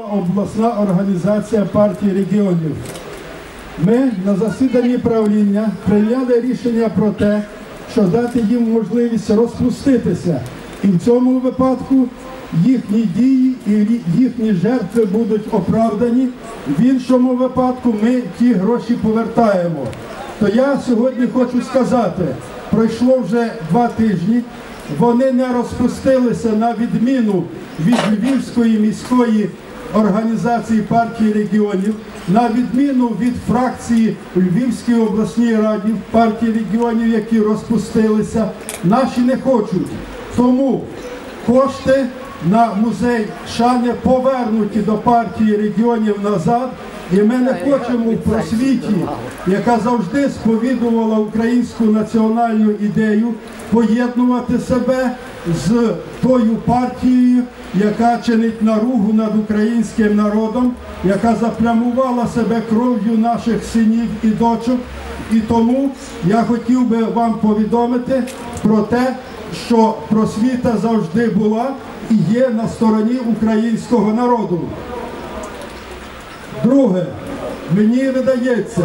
обласна організація партії регіонів. Ми на засіданні правління прийняли рішення про те, що дати їм можливість розпуститися. І в цьому випадку їхні дії і їхні жертви будуть оправдані. В іншому випадку ми ті гроші повертаємо. То я сьогодні хочу сказати, пройшло вже два тижні. Вони не розпустилися на відміну від Львівської міської організації партії регіонів, на відміну від фракції у Львівській обласній раді партії регіонів, які розпустилися, наші не хочуть. Тому кошти на музей Шани повернуті до партії регіонів назад. І ми не хочемо в просвіті, яка завжди сповідувала українську національну ідею, поєднувати себе з тою партією, яка чинить наругу над українським народом, яка заплямувала себе кров'ю наших синів і дочок. І тому я хотів би вам повідомити про те, що просвіта завжди була і є на стороні українського народу. Друге, мені видається,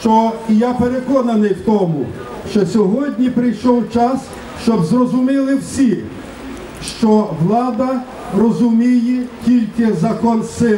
що і я переконаний в тому, що сьогодні прийшов час, щоб зрозуміли всі, що влада розуміє тільки закон сили.